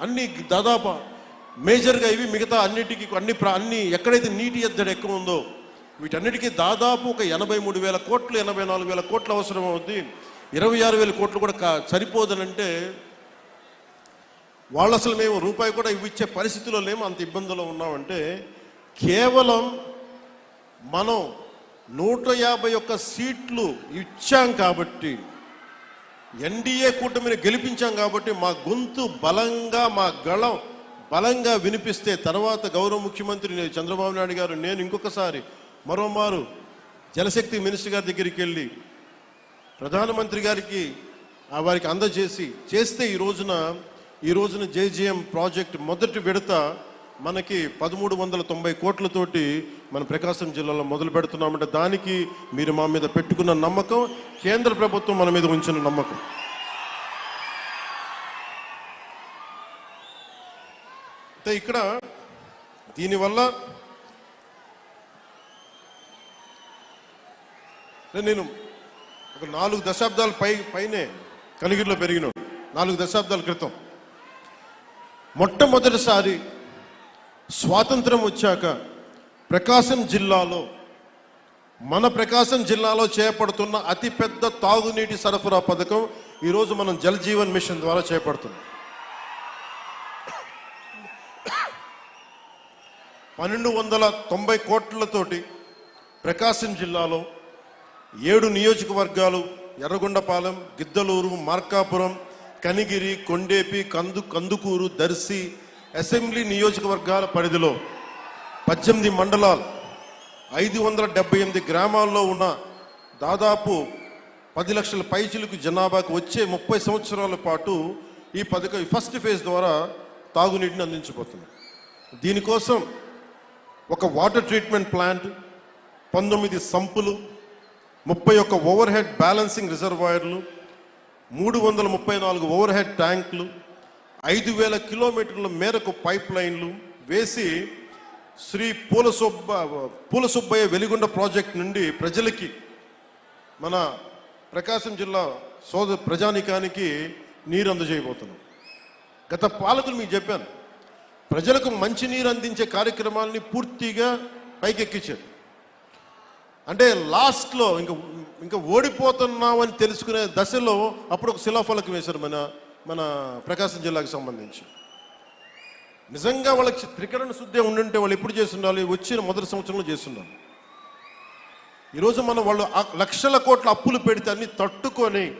అన్ని దాదాపు మేజర్గా ఇవి మిగతా అన్నిటికీ అన్ని అన్ని ఎక్కడైతే నీటి ఎద్దడి ఎక్కువ ఉందో వీటన్నిటికీ దాదాపు ఒక ఎనభై మూడు వేల కోట్లు ఎనభై నాలుగు వేల కోట్లు అవసరం అవుద్ది. ఇరవై ఆరు వేల కోట్లు కూడా సరిపోదనంటే వాళ్ళు అసలు మేము రూపాయి కూడా ఇవ్విచ్చే పరిస్థితిలో లేము అంత ఇబ్బందుల్లో ఉన్నామంటే కేవలం మనం నూట యాభై ఒక్క సీట్లు ఇచ్చాం కాబట్టి ఎన్డీఏ కూటమిని గెలిపించాం కాబట్టి మా గొంతు బలంగా మా గళం బలంగా వినిపిస్తే తర్వాత గౌరవ ముఖ్యమంత్రి చంద్రబాబు నాయుడు గారు నేను ఇంకొకసారి మరోమారు జలశక్తి మినిస్టర్ గారి దగ్గరికి వెళ్ళి ప్రధానమంత్రి గారికి ఆ వారికి అందజేసి చేస్తే ఈ రోజున ఈ రోజున జేజీఎం ప్రాజెక్ట్ మొదటి విడత మనకి పదమూడు వందల తొంభై కోట్లతోటి మన ప్రకాశం జిల్లాలో మొదలు పెడుతున్నామంటే దానికి మీరు మా మీద పెట్టుకున్న నమ్మకం కేంద్ర ప్రభుత్వం మన మీద ఉంచిన నమ్మకం. అయితే ఇక్కడ దీనివల్ల నేను ఒక నాలుగు దశాబ్దాల పై పైనే కలిగిరిలో పెరిగినాడు. నాలుగు దశాబ్దాల క్రితం. మొట్టమొదటిసారి స్వాతంత్రం వచ్చాక ప్రకాశం జిల్లాలో మన ప్రకాశం జిల్లాలో చేపడుతున్న అతిపెద్ద తాగునీటి సరఫరా పథకం ఈరోజు మనం జల్ జీవన్ మిషన్ ద్వారా చేపడుతున్నాం. పన్నెండు వందల తొంభై కోట్లతోటి ప్రకాశం జిల్లాలో ఏడు నియోజకవర్గాలు ఎర్రగొండపాలెం గిద్దలూరు మార్కాపురం కనిగిరి కొండేపి కందు కందుకూరు దర్శి అసెంబ్లీ నియోజకవర్గాల పరిధిలో పద్దెనిమిది మండలాలు ఐదు వందల డెబ్బై ఎనిమిది గ్రామాల్లో ఉన్న దాదాపు పది లక్షల పైచిలకు జనాభాకు వచ్చే ముప్పై సంవత్సరాల పాటు ఈ పథకం ఫస్ట్ ఫేజ్ ద్వారా తాగునీటిని అందించబోతుంది. దీనికోసం ఒక వాటర్ ట్రీట్మెంట్ ప్లాంట్ పంతొమ్మిది సంపులు ముప్పై ఒక్క ఓవర్ హెడ్ బ్యాలెన్సింగ్ రిజర్వాయర్లు మూడు వందల ముప్పై నాలుగు ఓవర్ హెడ్ ట్యాంకులు ఐదు వేల కిలోమీటర్ల మేరకు పైప్ లైన్లు వేసి శ్రీ పూల సుబ్బ పూల సుబ్బయ్య వెలిగొండ ప్రాజెక్ట్ నుండి ప్రజలకి మన ప్రకాశం జిల్లా సోద ప్రజానికానికి నీరు అందజేయబోతున్నాం. గత పాలకులు మీకు చెప్పాను ప్రజలకు మంచినీరు అందించే కార్యక్రమాలని పూర్తిగా పైకెక్కించారు. అంటే లాస్ట్లో ఇంకా ఇంకా ఓడిపోతున్నామని తెలుసుకునే దశలో అప్పుడు ఒక శిలాఫలకం వేశారు మన మన ప్రకాశం జిల్లాకు సంబంధించి. నిజంగా వాళ్ళకి త్రికరణ శుద్ధి ఉండుంటే వాళ్ళు ఎప్పుడు చేస్తుండాలి? వచ్చిన మొదటి సంవత్సరంలో చేస్తుండాలి. ఈరోజు మనం వాళ్ళు లక్షల కోట్ల అప్పులు పెడితే అన్ని తట్టుకొని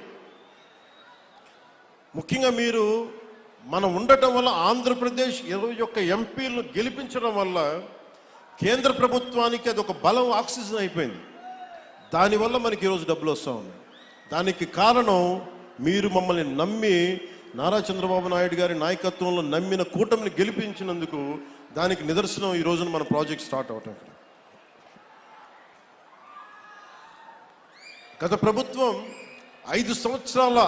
ముఖ్యంగా మీరు మనం ఉండటం వల్ల ఆంధ్రప్రదేశ్ ఇరవై ఒక్క ఎంపీలను గెలిపించడం వల్ల కేంద్ర ప్రభుత్వానికి అది ఒక బలం ఆక్సిజన్ అయిపోయింది. దానివల్ల మనకి ఈరోజు డబ్బులు వస్తూ ఉన్నాయి. దానికి కారణం మీరు మమ్మల్ని నమ్మి నారా చంద్రబాబు నాయుడు గారి నాయకత్వంలో నమ్మిన కూటమిని గెలిపించినందుకు దానికి నిదర్శనం ఈ రోజున మన ప్రాజెక్ట్ స్టార్ట్ అవటం ఇక్కడ. గత ప్రభుత్వం ఐదు సంవత్సరాల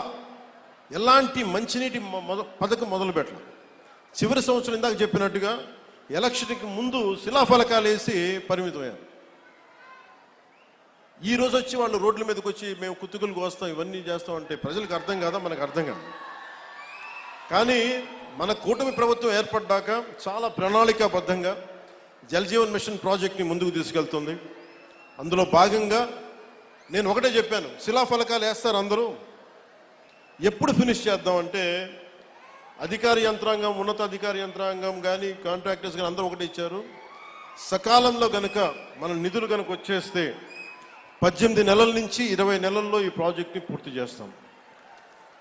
ఎలాంటి మంచినీటి మొద పథకం మొదలు పెట్టలేదు చివరి సంవత్సరం ఇందాక చెప్పినట్టుగా ఎలక్షన్కి ముందు శిలాఫలకాలు వేసి పరిమితమయ్యారు. ఈ రోజు వచ్చి వాళ్ళు రోడ్ల మీదకి వచ్చి మేము కుత్తుకలు కోస్తాం ఇవన్నీ చేస్తాం అంటే ప్రజలకు అర్థం కాదా? మనకు అర్థం కాదు. కానీ మన కూటమి ప్రభుత్వం ఏర్పడ్డాక చాలా ప్రణాళికాబద్ధంగా జలజీవన్ మిషన్ ప్రాజెక్ట్ని ముందుకు తీసుకెళ్తుంది. అందులో భాగంగా నేను ఒకటే చెప్పాను శిలాఫలకాలు వేస్తారు అందరూ. ఎప్పుడు ఫినిష్ చేద్దాం అంటే అధికార యంత్రాంగం ఉన్నతాధికార యంత్రాంగం కానీ కాంట్రాక్టర్స్ కానీ అందరూ ఒకటి ఇచ్చారు. సకాలంలో కనుక మన నిధులు కనుక వచ్చేస్తే పద్దెనిమిది నెలల నుంచి ఇరవై నెలల్లో ఈ ప్రాజెక్ట్ని పూర్తి చేస్తాం.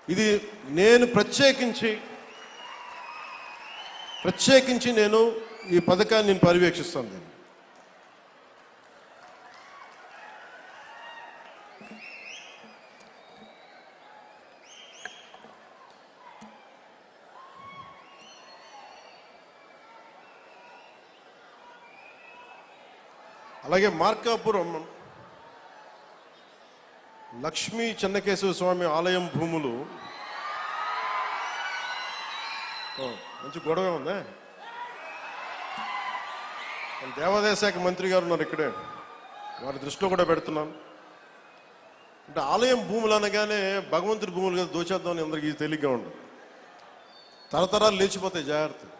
ఇది నేను ప్రత్యేకించి ప్రత్యేకించి నేను ఈ పథకాన్ని నేను పర్యవేక్షిస్తాను నేను అలాగే మార్కాపురం లక్ష్మీ చెన్నకేశవ స్వామి ఆలయం భూములు. మంచి గొడవ ఉందా. దేవాదాయ శాఖ మంత్రి గారు ఉన్నారు ఇక్కడే. వారి దృష్టిలో కూడా పెడుతున్నాను అంటే ఆలయం భూములు అనగానే భగవంతుడి భూములు కదా దోచేద్దామని అందరికీ తేలిగ్గా ఉండదు తరతరాలు లేచిపోతాయి జాగ్రత్త.